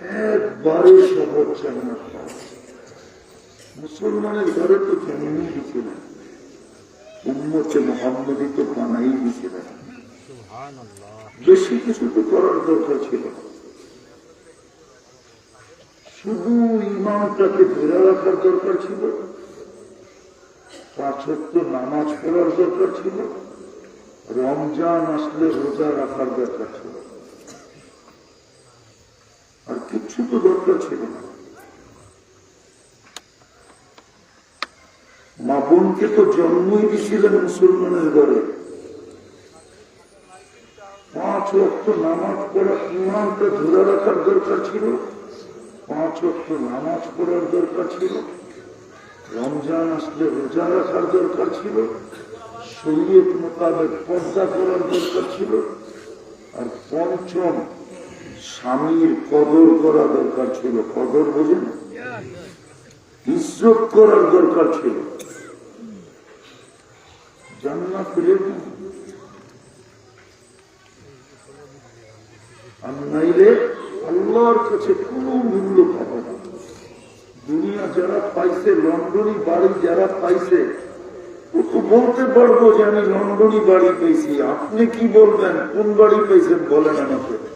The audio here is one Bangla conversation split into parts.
একবারে জান্নাত মুসলমানের ঘরে তো তো বানাই বেশি কিছু তো করার দরকার ছিল শুধু ইমানটাকে ধরে রাখার দরকার ছিল। পাঁচত্ব নামাজ পড়ার দরকার ছিল। রমজান আসলে রোজা রাখার দরকার ছিল। তো দরকার ছিল। না মা বোনকে তো জন্মই দিছিলেন মুসলমানের ঘরে। পাঁচ রক্ত নামাজ পড়া ইমানটা ধরে রাখার দরকার ছিল। পাঁচ রক্ত নামাজ পড়ার দরকার ছিল। রমজান আসলে রোজা রাখার দরকার ছিল। শরীয়ত মোতাবেক পর্দা করার দরকার ছিল। আর পঞ্চম স্বামীর কদর করা দরকার ছিল। কদর বোঝেন? ইজ্জত করার দরকার ছিল। রেডি আর নাইলে আল্লাহর কাছে কোনো মূল্য পাবে না। দুনিয়া যারা পাইছে, লন্ডনী বাড়ি যারা পাইছে, ও তো বলতে পারব যে আমি লন্ডনী বাড়ি পেয়েছি। আপনি কি বলবেন? কোন বাড়ি পেয়েছেন বলেন আমাকে।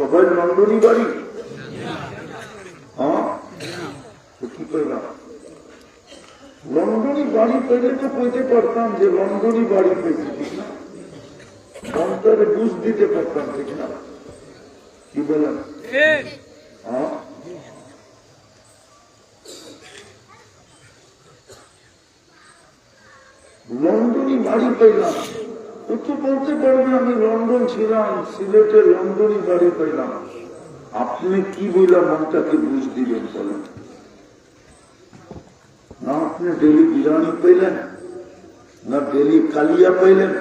সবাই লন্ডনী বাড়ি? হ্যাঁ? কি পেলাম লন্ডনী বাড়ি পেলে তো কইতে পারতাম যে লন্ডনী বাড়ি পেয়েছি, ঠিক না? অন্তরে বুঝ দিতে পারতাম, ঠিক না? কি বলেন? হ্যাঁ? লন্ডনই বাড়ি পাইলাম ও তো বলতে পারবে আমি লন্ডন ছিলাম, সিলেটে লন্ডনই বাড়ি পাইলাম। আপনি কি বললাম মনটাকে বুঝ দিবেন বলেন? না, আপনি ডেলি বিরিয়ানি পাইলেন, না ডেলি কালিয়া পাইলেন,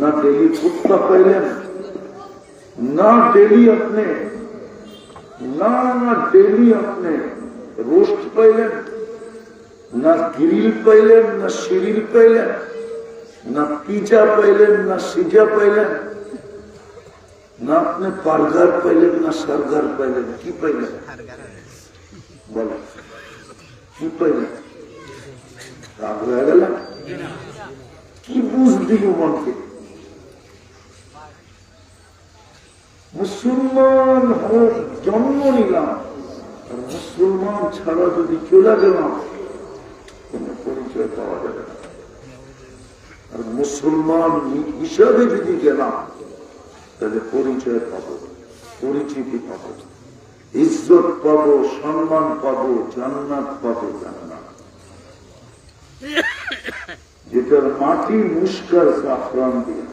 না ডেলি কুত্তা পাইলেন, না ডেলি আপনি, না না ডেলি আপনি রোস্ট পাইলেন, না গ্রিল পাইলেন, না শিরিল পাইলেন না পিজা পাইলেন, না সিজা পাইলেন, না আপনি বার্গার পাইলেন, না সার্গার পাইলেন, কি পাইলেন? বলো, কি পাইলেন? রাগ হয়ে গেল? কি বুঝ দিল মনকে? মুসলমান হোক জন্ম নিলাম মুসলমান ছাড়া যদি চলে গেলাম, কোন পরিচয় পাওয়া যাবে না। আর মুসলমান হিসাবে যদি গেলাম তাহলে পরিচয় পাবো, পরিচিতি পাবো, ইজ্জত পাবো, সম্মান পাবো, জান্নাত পাবো, জান্নাত। যেটার মাটি মুস্কার সাফরান দিয়ে,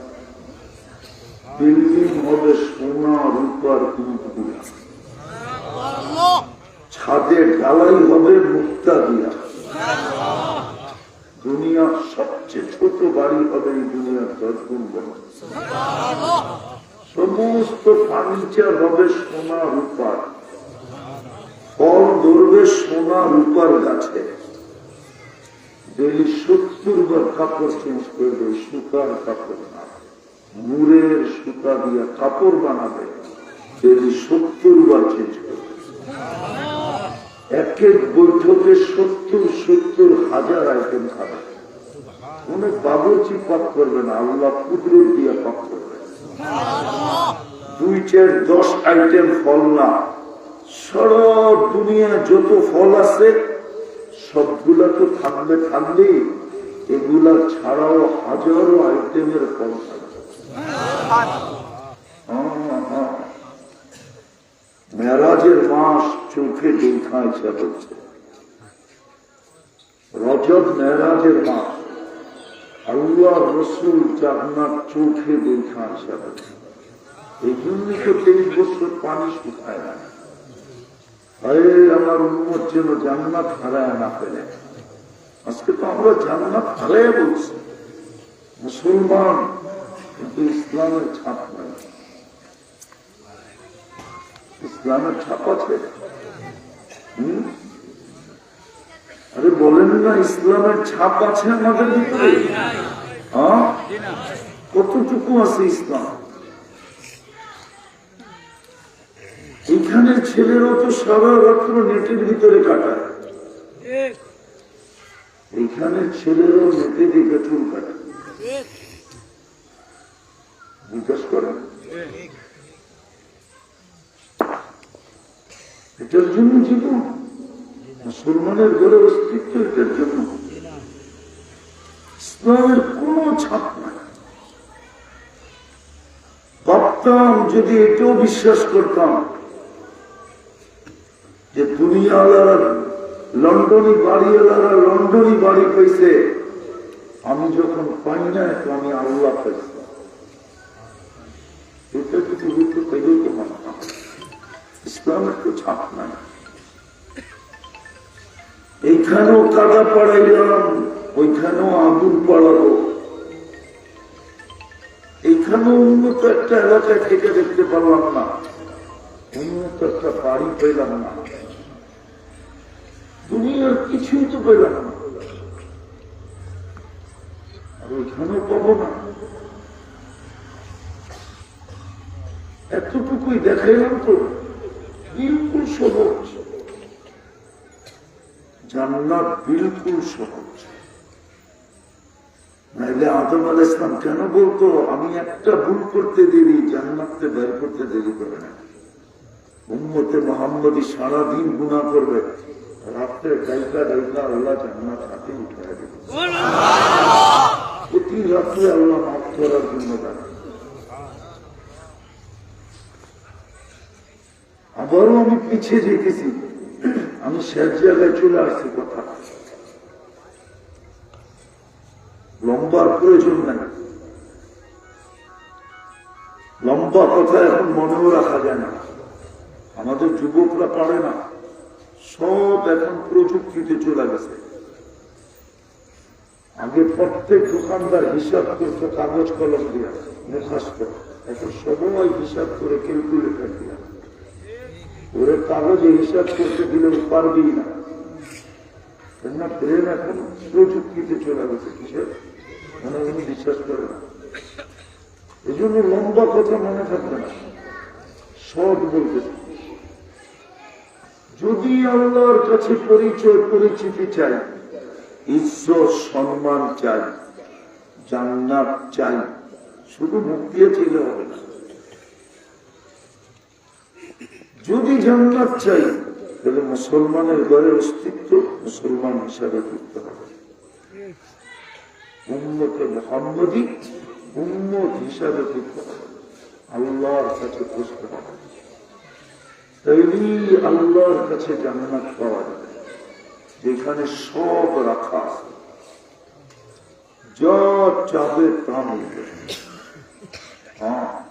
বিল্ডিং হবে সোনা রূপার ছাদে ডালাই হবে মুক্তা দিয়া। দুনিয়ার সবচেয়ে ছোট বাড়ি হবে এই দুনিয়ার দশ গুণ বড়। সমস্ত ফার্নিচার হবে সোনা রূপার। ফল ধরবে সোনা রূপার গাছে। সত্তর বার কাপড় চেঞ্জ করবে সুতার কাপড় না। মুরের সুতা দিয়া কাপড় বানাবে ডেলি সত্তর বার চেঞ্জ করবে। এক এক বৈঠকে সত্তর সত্তর হাজার আইটেম খাবে। অনেক বাবুচি পাক করবে না আল্লাহ কুদরত দিয়া পাক করবে দুই চার দশ আইটেম ফল না। সারা দুনিয়া যত ফল আছে, সবগুলা তো থাকবে থাকবে এগুলা ছাড়াও হাজারো আইটেমের ফল। মেরাজের মাস চোখে দেখা ইচ্ছা করছে রজব মেরাজের মাস। আল্লাহ রসুল জান্নাত চোখে দেখা করছে এই জন্য তো তেইশ বছর পানি শুকায় না। আরে, আমার উন্মত যেন জান্নাত হারায় না পেলে আজকে তো আমরা জান্নাত হারায় বলছি। মুসলমান, কিন্তু ইসলামের ছাপ নাই। ইসলামের ছাপ আছে। হুম? আরে বলেন না, ইসলামের ছাপ আছে আমাদের ভিতরে। হ্যাঁ? কতটুকু আছে ইসলাম? এখানে ছেলেরাও তো সারা রাত্র নেটের ভিতরে কাটায়। এখানে ছেলেরাও নেটে দিকে চুল কাটায় করেন। এটার জন্য জীবন মুসলমানের ঘরে অস্তিত্ব এটার জন্য ইসলামের কোন ছাপ নাই। ভাবতাম যদি এটাও বিশ্বাস করতাম যে দুনিয়াওয়ালারা লন্ডনী বাড়িওয়ালারা লন্ডনী বাড়ি পাইছে, আমি যখন পাই না, তো আমি আল্লাহ পাইছি। এটা যদি হইতো তাইলেও তো মানতাম ইসলামের তো ছাপ নাই। এইখানেও কাদা পাড়াইলাম ওইখানেও আগুন পাড়াবো। এইখানেও উন্নত একটা এলাকায় থেকে দেখতে পারলাম না, উন্নত একটা বাড়ি পেলাম না। দুনিয়ার কিছুই তো পেলাম না। আর ওইখানেও পাবো না। এতটুকুই দেখাইলাম তো। বিলকুল সহজ। জান্নাত বিলকুল সহজ। নাইলে আদম আল ইসলাম কেন বলতো, আমি একটা ভুল করতে দেরি, জান্নাতকে বের করতে দেরি করে না। উম্মতে মোহাম্মদী সারাদিন গুণা করবে। রাত্রে ডাইকা ডাইকা আল্লাহ জান্নাত হাতে উঠে দেবে। প্রতি রাত্রে আল্লাহ মাফ করার জন্য ডাকে। আবারও আমি পিছিয়ে যেতেছি। আমি শেষ জায়গায় চলে আসছি কথা। লম্বার প্রয়োজন নাই। লম্বা কথা এখন মনেও রাখা যায় না। আমাদের যুবকরা পারে না। সব এখন প্রযুক্তিতে চলে গেছে। আগে প্রত্যেক দোকানদার হিসাব করতো কাগজ কলম দিয়া মুখাস্ত এখন সবাই হিসাব করে কেউ ক্যালকুলেটার দিয়া। ওরে কাগজে হিসাব করতে দিলে ও পারবেই না। কেননা ব্রেন এখন প্রযুক্তিতে চলে গেছে, কিসের? মনে মনে বিশ্বাস করে না। এই জন্য লম্বা কথা মনে থাকবে না। সব বলতে যদি আল্লাহর কাছে পরিচয় পরিচিতি চাই ঈশ্বর সম্মান চাই, জান্নাত চাই, শুধু মুক্তি ছেলে হবে না। যদি জান্নাত চাই, তাহলে মুসলমানের ঘরের অস্তিত্ব মুসলমান হিসাবে করতে হবে। মোহাম্মদী উন্মত হিসাবে করতে হবে। আল্লাহর কাছে খুঁজতে হবে আল্লাহর কাছে জান্নাত পাওয়া যাবে যেখানে সব রাখা যা চাবে তা হ্যাঁ।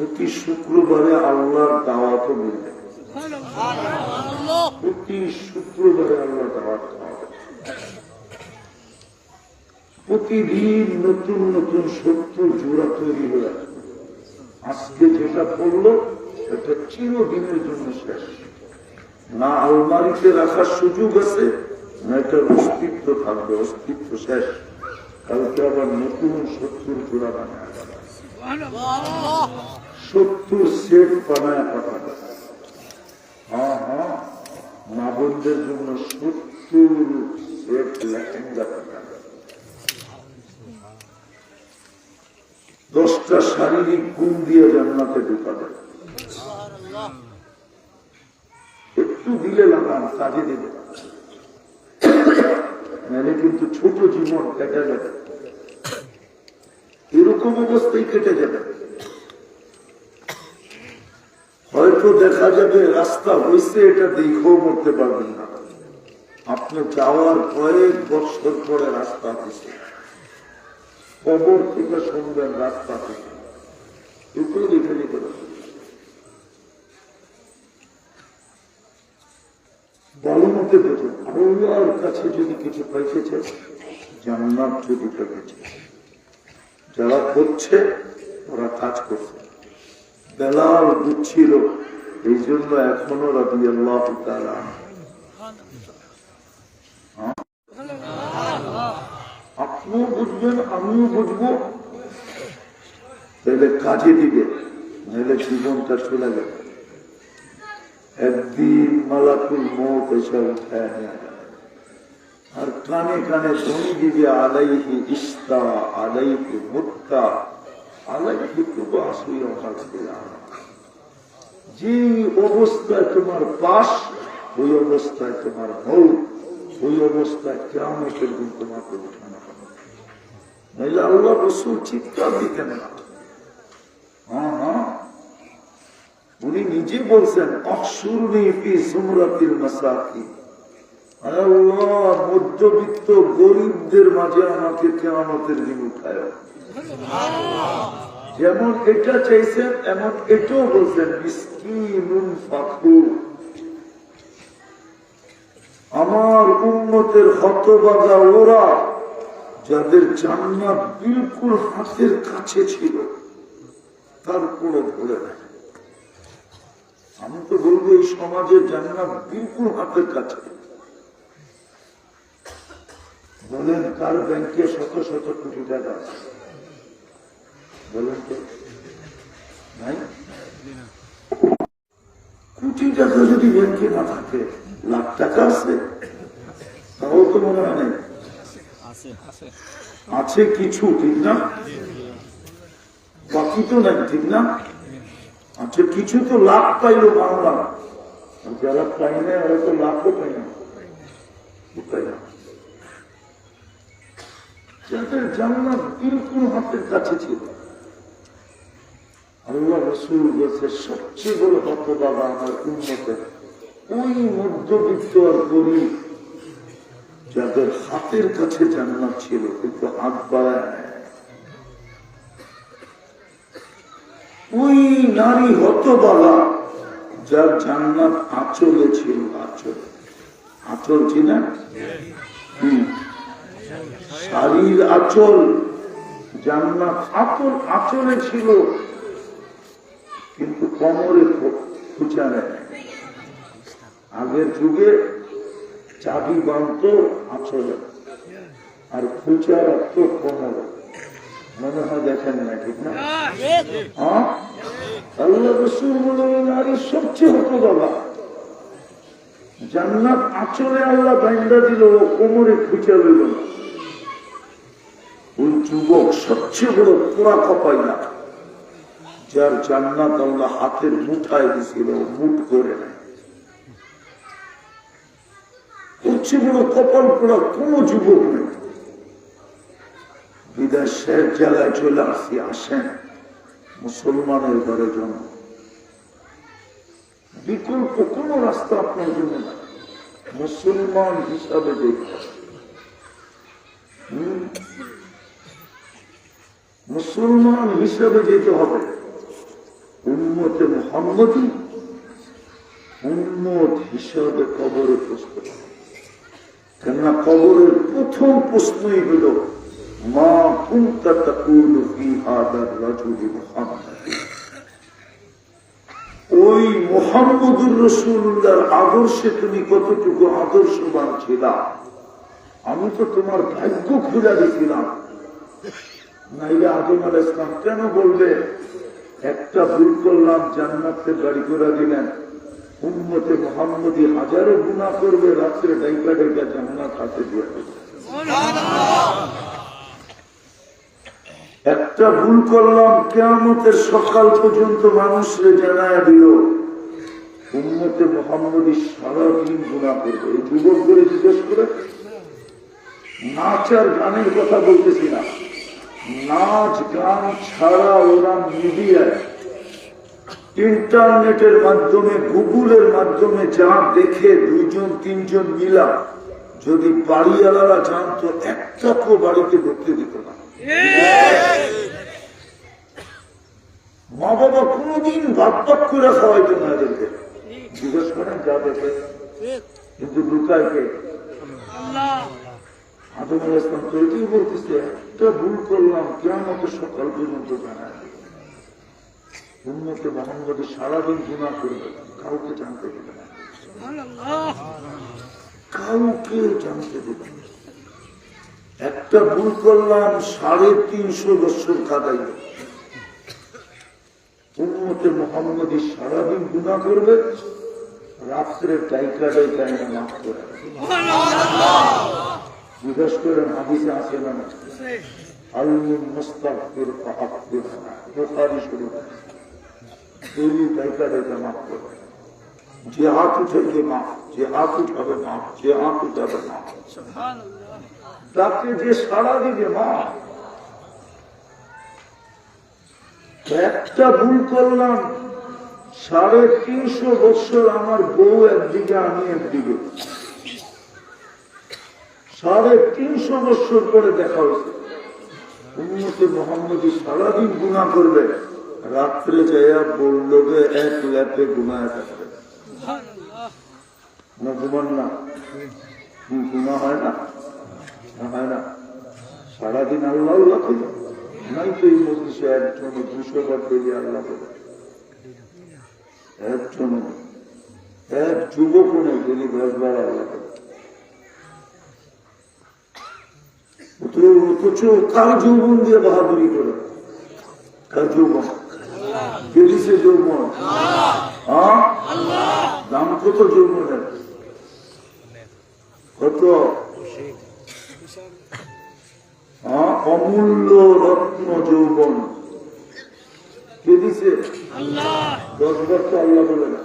প্রতি শুক্রবারে আল্লাহর দাওয়াতও মিলবে প্রতি শুক্রবারে আল্লাহর দাওয়াত প্রতিদিন নতুন নতুন সত্য জোড়া তৈরি হয়ে আজকে যেটা পড়ল এটা চিরদিনের জন্য শেষ। না আলমারিতে রাখার সুযোগ আছে না এটার অস্তিত্ব থাকবে অস্তিত্ব শেষ। কালকে আবার নতুন সত্তর জোড়া বানায়। সত্তর সেট বানায় পাঠাবে। হ্যাঁ হ্যাঁ মা বোনদের জন্য সত্তর সেট লেহেঙ্গা পাঠাবে। দশটা শারীরিক গুণ দিয়ে জান্নাতে ঢুকাবে। একটু দিলে লাগান, কাজে দেবে। নাহলে কিন্তু ছোট জীবন কেটে যাবে। এরকম অবস্থায় কেটে যাবে। হয়তো দেখা যাবে রাস্তা হয়েছে এটা দেখেও মরতে পারবেন না। আপনি যাওয়ার কয়েক বছর পরে রাস্তা হয়েছে খবর থেকে শুনবেন রাস্তা থেকে এগুলো দেখে ভালো কাছে যদি কিছু পাইছে জান্নাত যদি যারা করছে, ওরা কাজ করছে। বেলাল বুঝছিল, এই জন্য এখনও রাবি আল্লাহ আপনিও বুঝবেন, আমিও বুঝব। তাহলে কাজে দিবে, নাহলে জীবনটা চলে যাবে। একদিন মালাকুল মৌত এসে উঠায় আর কানে কানে ধনী দিবে, আলাইহি ইস্তা আলাইহি মুক্তা যে অবস্থায় তোমার পাশ ওই অবস্থায় তোমার মৌত ওই অবস্থায় কেমতের দিন তোমাকে উঠানো হবে। আল্লাহ চিৎকার উনি নিজে বলছেন মধ্যবিত্ত গরিবদের মাঝে আমাকে কেমতের দিন উঠায় যেমন এটা চাইছেন, এমন এটাও বলছেন আমার উন্নতের হতবাগা ওরা, যাদের জান্নাত বিলকুল হাতের কাছে ছিল তারপরে ভুলে না আমি তো বলব, এই সমাজের জান্নাত বিলকুল হাতের কাছে। বলেন, কার ব্যাংকে শত শত কোটি টাকা আছে? বলেন নাই কোটি টাকা যদি ব্যাংকে না থাকে, লাখ টাকা আছে? তাও তো মনে হয় আছে কিছু, ঠিক না? বাকি তো নাই, ঠিক না? আচ্ছা কিছু তো লাভ পাইলো বাংলা যারা পাই না ওরা তো লাভও পাই না। পাই না। যাদের জান্নাত বিলকুল হাতের কাছে ছিল। আল্লাহ রসুল বলছে, সবচেয়ে বড় হতবাবা আমার উন্নতের ওই মধ্যবিত্ত আর গরিব, যাদের হাতের কাছে জান্নাত ছিল, কিন্তু হাত বাড়ায় ওই নারী হতবালা যার জান্নাত আঁচলে ছিল আঁচল। আঁচল হম। শাড়ির আঁচল, জান্নাত আঁচল, আঁচলে ছিল। কিন্তু কোমরে খুচা নেয়। আগের যুগে চাবি বাঁধত আঁচলে, আর খুচা রাখত কোমরে। মনে হয় দেখেন না, ঠিক না? আল্লাহ রসুল বলে ওই নারী সবচেয়ে হতো বাবা। জান্নাত আঁচলে আল্লাহ বাইন্দা দিল কোমরে খুঁচা দিল না। ওই যুবক সবচেয়ে বড় পোড়া কপাই না। যার জান্নাত আল্লাহ হাতের মুঠায় দিছিল মুঠ করে বড় কপাল পোড়া কোন যুবক নেই। বিদায় শেষ জায়গায় চলে আসি আসেন মুসলমানের ঘরে জন্ম। বিকল্প কোন রাস্তা আপনার জন্য না মুসলমান হিসাবে দেখতে। মুসলমান হিসাবে যেতে হবে। উন্মতে মোহাম্মদী উন্মত হিসাবে কবরে প্রস্তুত। কেননা কবরের প্রথম প্রশ্নই হল, মা কুন্তা তাকুল ফি হাদার রাজুলি ওই মোহাম্মদুর রসুল্লাহর আদর্শে তুমি কতটুকু আদর্শবান ছিলা? আমি তো তোমার ভাগ্য খুলে দিছিলাম নাইলে আদম আল ইসলাম কেন বলবে একটা ভুল করলাম জান্নাতের গাড়ি করে দিলেন। উন্মতে মোহাম্মদী হাজারো গুণা করবে, রাত্রে ডাইকা ডাইকা জান্নাত হাতে দিয়ে একটা ভুল করলাম, কেয়ামতের সকাল পর্যন্ত মানুষরে জানায় দিল। উন্মতে মোহাম্মদী সারাদিন গুণা করবে। এই যুবক করে জিজ্ঞেস করে, নাচ আর গানের কথা বলতেছি না। নাচ, গান ছাড়া ওরা মিডিয়ায় ইন্টারনেটের মাধ্যমে, গুগলের মাধ্যমে যা দেখে দুইজন, তিনজন মিলা, যদি বাড়িওয়ালারা জানতো একটাকেও বাড়িতে ঢুকতে দিত না। মা বাবা কোনদিন ভাগ করে খাওয়াইতো না এদেরকে। জিজ্ঞেস করেন, যা দেখে। কিন্তু লুকায় কে আদম ইসলাম তো এটাই বলতেছে একটা ভুল করলাম কেমন সকাল পর্যন্ত জানায় উন্নত মোহাম্মদ সারাদিন গুণা করবে, কাউকে জানতে দেবে কাউকে জানতে দেবে একটা ভুল করলাম, সাড়ে তিনশো বছর কাদাইল উন্মতে মোহাম্মদ সারাদিন গুণা করবে, রাত্রে টাইকা এনে মাফ করে জিজ্ঞেস করেন হাদিসে আছে না? আল্লুম বুখারী শরীফ। টাইকা মাফ করে। যে হাত উঠেছে মাফ। যে হাত উঠাবে মাফ। যে হাত উঠাবে মাফ। তাকে যে সাড়া দিবে মা। একটা ভুল করলাম। সাড়ে তিনশো বছর আমার বউ একদিকে আমি একদিকে। সাড়ে তিনশো বছর পরে দেখা হয়েছে। উন্নতি মোহাম্মদী সারাদিন গুণা করবে। রাত্রে যাইয়া বলল যে এক ল্যাপে গুণায় থাকবে। না ঘুমান না। গুণা হয় না? হয় না। সারাদিন আল্লাহ করে নাই তো এই মজলিসে একজন দুশো বার বেরিয়ে আল্লাহ করে একজন এক যুবক নেই যিনি দশ বার আল্লাহ করে যৌবন দিয়ে বাহাদুরি করে? কার যৌবন? কে দিছে যৌবন দাম কত? যৌবনের কত অমূল্য রত্ন যৌবন। কে দিছে দশ তো আল্লাহ বলে না।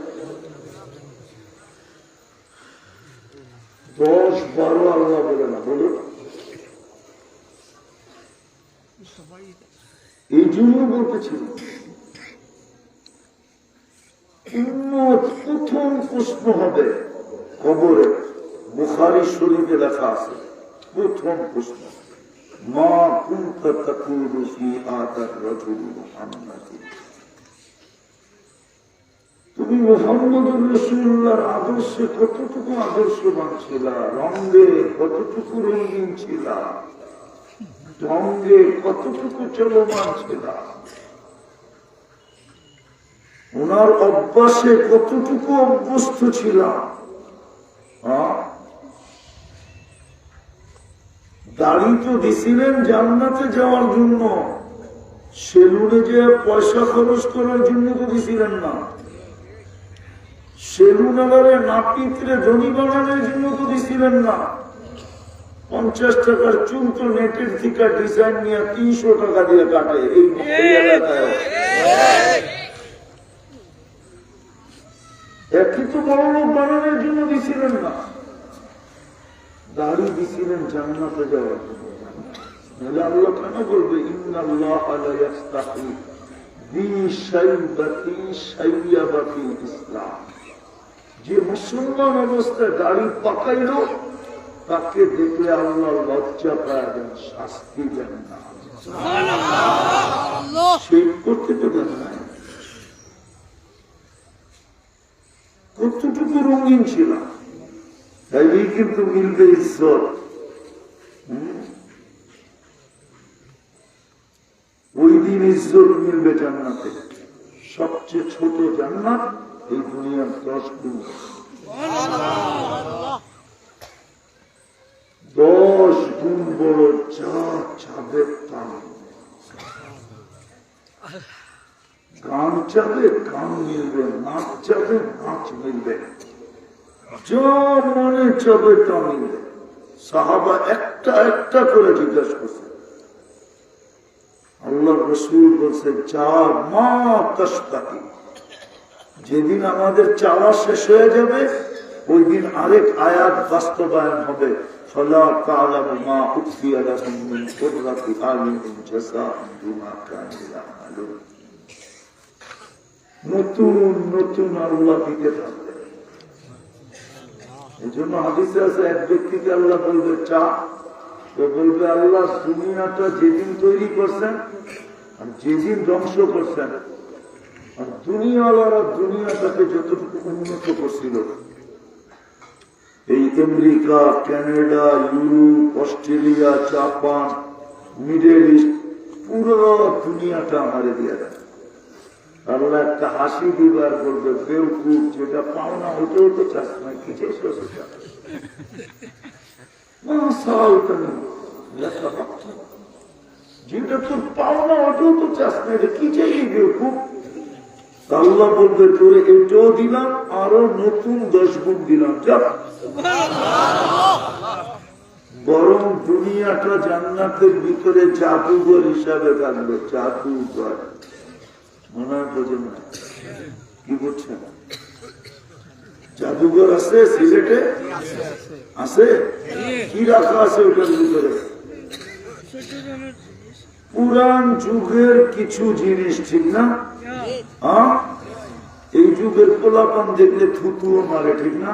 দশ বারো আল্লাহ বলে না। বলো এই জন্য প্রথম প্রশ্ন হবে, কবরে বুখারি লেখা আছে, প্রথম প্রশ্ন, মা তুমি মোহাম্মদুর রসুল্লাহর আদর্শে কতটুকু আদর্শবান ছিল, রঙে কতটুকু রঙিন ছিল? ঢঙ্গে কতটুকু চলমান ছিল ওনার অভ্যাসে কতটুকু অভ্যস্ত ছিল? দাড়ি তো দিছিলেন জান্নাতে যাওয়ার জন্য। সেলুনে যে পয়সা খরচ করার জন্য তো দিছিলেন না। সেলুনাগারে নাপিতরে ধনী বানানোর জন্য তো দিছিলেন না। পঞ্চাশ টাকার চুল তো নেটের থেকে ডিজাইন নিয়ে তিনশো টাকা দিয়ে কাটে। এই একই তো বড় লোক বানানোর জন্য দিছিলেন না। দিছিলেন জান্নাতে যাওয়ার জন্য। আল্লাহ কেন বলবে ইসলাম। যে মুসলমান অবস্থায় দাড়ি পাকাইল তাকে দেখলে আল্লাহ লজ্জা পায় দেন শাস্তি দেন না। শেভ করতে তো দেন না। কতটুকু রঙিন ছিল। তাইলেই কিন্তু মিলবে ঈশ্বর? ওই দিন ইজ্জত মিলবে জান্নাতে। সবচেয়ে ছোট জান্নাত এই দুনিয়ার দশ গুণ। দশ গুণ বড় যা চাবে তা গান চাবে গান মিলবে, নাচ চাবে নাচ মিলবে। যা মনে চাবে তা মিলবে। সাহাবা একটা একটা করে জিজ্ঞাসা করছে। আল্লাহ রসুল বলছে, যা মা কষ্টাকি যেদিন আমাদের চাওয়া শেষ হয়ে যাবে, ওই দিন আরেক আয়াত বাস্তবায়ন হবে। ফলা তাআলামু মা উখফিয়া লাহুম মিন কুররাতি আয়ুনিন জাযাআন বিমা কানু ইয়ামালুন নতুন নতুন আল্লাহ দিতে থাকবে। এই জন্য হাদিসে আছে, এক ব্যক্তিকে আল্লাহ বলবে, চা। তো বলবে, আল্লাহ দুনিয়াটা যেদিন তৈরি করছেন আর যেদিন ধ্বংস করছেন, আর দুনিয়াওয়ালারা দুনিয়াটাকে যতটুকু উন্নত করছিল America, Canada, Europe, Australia, Japan, middle east পুরো দুনিয়াটা আমারে দিয়ে দেয় আল্লাহ একটা হাসি দিবার বলবে বেউকুব যেটা পাওনা ওটাও তো চাস না কিছু। যেটা তোর পাওনা হতেও তো চাস না, এটা কি আল্লাহ বলবে, তোরে এটাও দিলাম, আরও নতুন দশ গুণ দিলাম বরং দুনিয়াটা জান্নাতের ভিতরে জাদুঘর হিসাবে থাকবে, জাদুঘর। মনে বোঝেন না। কি বলছেন জাদুঘর আছে, সিলেটে? আছে? কি রাখা আছে ওটার ভিতরে? পুরান যুগের কিছু জিনিস, ঠিক না? এই যুগের পোলাপান দেখলে থুতুও মারে ঠিক না?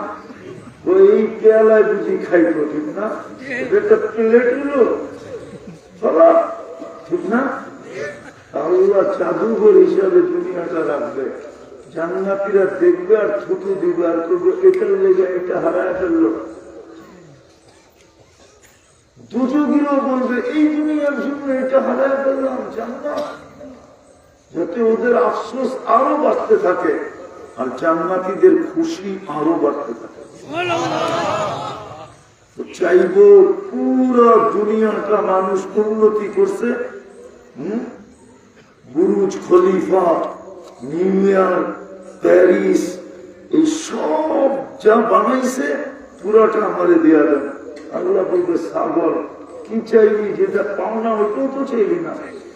এই পেয়ালায় বুঝি খাইতো ঠিক না? এটা প্লেট হলো ঠিক না? আল্লাহ জাদুঘর হিসাবে দুনিয়াটা রাখবে। জান্নাতিরা দেখবে আর থুতু দিবে আর করবে। এটার লেগে এটা হারায় ফেলল। দুযোগীরাও বলবে এই দুনিয়ার জন্য এটা হারায় ফেললাম জান্নাত। যাতে ওদের আফসোস আরও বাড়তে থাকে আর জান্নাতিদের খুশি আরও বাড়তে থাকে। চাইব পুরো দুনিয়াটা মানুষ উন্নতি করছে? Burj Khalifa, New York Paris, এই সব যা বানাইছে, পুরাটা আমারে দেয়া দেন। আল্লাহ বলবে, সাগর, কি চাইলি যেটা পাওনা ওইটাও তো চাইলি না।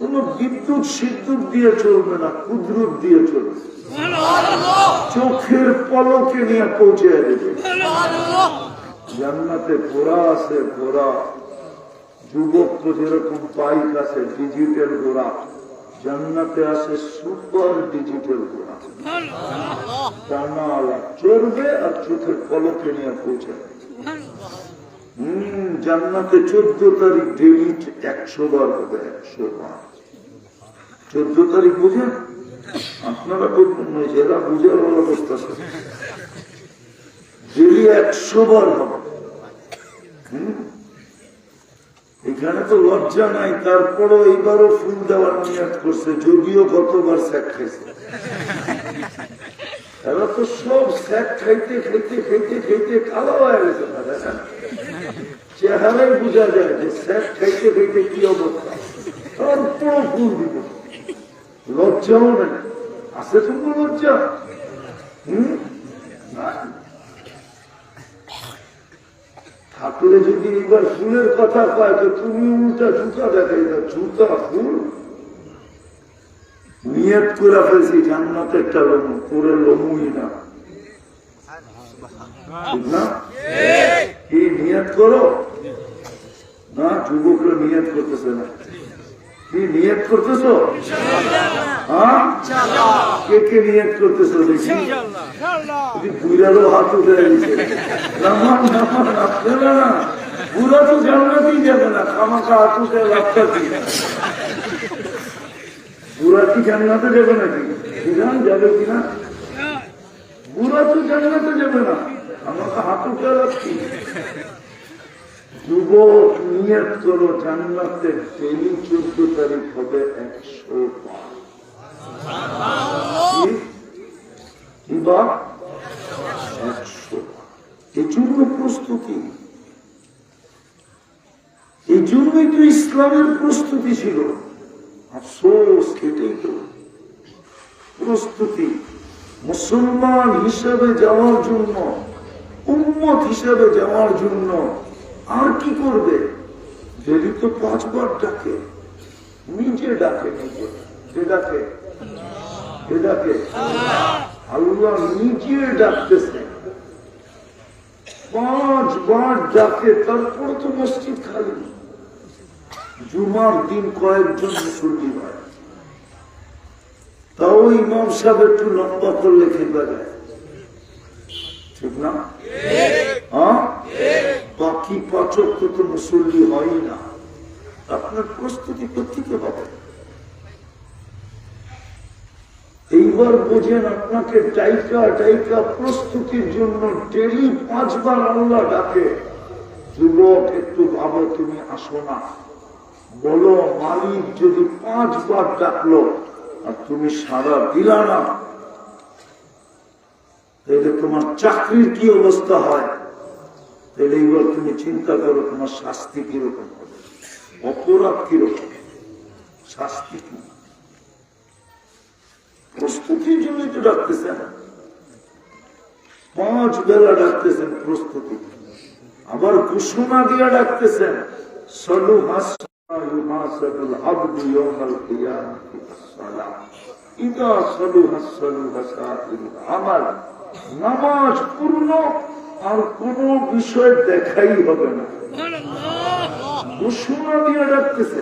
কোন বিদ্যুৎ সিদ্যুৎ দিয়ে চলবে না, কুদরত দিয়ে চলবে। চোখের পলকে নিয়ে পৌঁছে জান্নাতে ঘোড়া আছে ঘোড়া যুবক তো যেরকম বাইক আছে, ডিজিটাল ঘোড়া জান্নাতে আছে সুপার ডিজিটাল ঘোড়া টানাওয়ালা চড়বে আর চোখের পলকে নিয়ে পৌঁছে হম, জান্নাতে চোদ্দ তারিখ ডেলি একশো বার হবে, একশো বার। চোদ্দ তারিখ বুঝেন? আপনারা বলবেন না যারা বুঝার অবস্থা আছে ডেলি একশো বার হবে। এখানে তো লজ্জা নাই, তারপরও এইবারও ফুল দেওয়ার নিয়াত করছে, যদিও গতবার স্যাক খাইছে। এরা তো সব স্যাক খাইতে খাইতে খাইতে খাইতে কালো হয়ে গেছে না চেহারাই বোঝা যায় যে স্যাক খাইতে খাইতে কি অবস্থা। তারপরও ফুল দিব। লজ্জাও নেই আছে তো কোনো লজ্জা? হম? না। যদি এবার ফুলের কথা পায় তো তুমি উল্টা জুতা দেখাই দাও। জুতা, ফুল? নিয়ত করে ফেলছি, জান্নাতে একটা লমু পুরো লমুই না। এই নিয়ত করো? না, যুবকরা নিয়ত করতেছে না। কি নিয়ত করতেছো? কে কে নিয়ত করতেছো দেখি? বুড়ারও হাত উঠে দিচ্ছে নামান নামান আপনি না না। বুড়া তো জান্নাতেই যাবে না। খামাকা হাত উঠে লাভটা কি বুড়া কি জান্নাতে যাবে নাকি? বিধান যাবে কিনা বুড়া তো জান্নাতে যাবে না। আমাকে হাত উঠে লাভ কি যুবক নিয়ত করো জান্নাতের ডেলি চোদ্দ তারিখ হবে একশো পাঁচ। কি? বা একশো। এই জন্য প্রস্তুতি। এই জন্যই তো ইসলামের প্রস্তুতি ছিল। আফসোস এটাই তো। প্রস্তুতি মুসলমান হিসেবে যাওয়ার জন্য, উম্মত হিসেবে যাওয়ার জন্য আর কি করবে? যদি তো পাঁচবার ডাকে, নিজে ডাকে, নিজে। কে ডাকে কে ডাকে আল্লাহ নিজে ডাকতেছে। পাঁচবার ডাকে, তারপর তো মসজিদ খালি। জুমার দিন কয়েকজন হয়। তাও ইমাম সাহেব একটু লম্বা করলে খেলবা যায় ঠিক না? হ্যাঁ? বাকি পাচক তো মুসল্লি হয় না। আপনার প্রস্তুতি কোথেকে হবে? এইবার বোঝেন আপনাকে ডাইকা ডাইকা প্রস্তুতির জন্য ডেলি পাঁচবার আল্লাহ ডাকে। যুবক, একটু ভাবো তুমি, আসো না। বলো, মালিক যদি পাঁচবার ডাকলো, আর তুমি সারা দিলা না, তাহলে তোমার চাকরির কি অবস্থা হয়? তাহলে এইবার তুমি চিন্তা করো, তোমার শাস্তি কীরকম হবে? অপরাধ কীরকম শাস্তি কি? প্রস্তুতির জন্য তো ডাকতেছেন। পাঁচ বেলা ডাকতেছেন প্রস্তুতি। আবার ঘোষণা দিয়ে ডাকতেছেন সলু আমাল। নামাজ পূর্ণ আর কোন বিষয় দেখাই হবে না। ঘোষণা দিয়ে ডাকতেছে।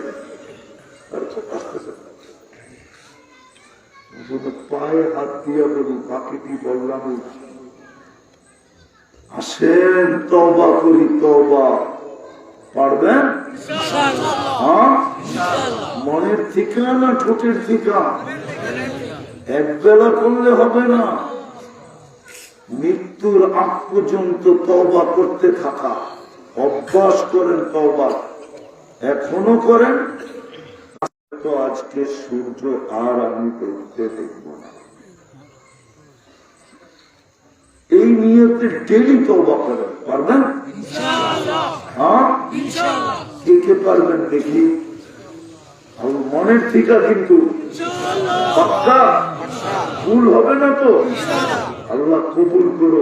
শুধু পায়ে হাত দিয়ে বলি বাকিটি বললাম আসেন তবা করি তবা পারবেন? হ্যাঁ? মনের ঠিকা না ঠোঁটের ঠিকা এক বেলা করলে হবে না। মৃত্যুর আগ পর্যন্ত তবা করতে থাকা। অভ্যাস করেন তবা এখনও করেন? তো আজকে সূর্য আর আমি দেখতে দেখব না। এই নিয়তে ডেলি তবা করেন, পারবেন? হ্যাঁ? কে পারবেন দেখি। মনের ঠিকা কিন্তু। ভুল হবে না তো? আল্লাহ কবুল করো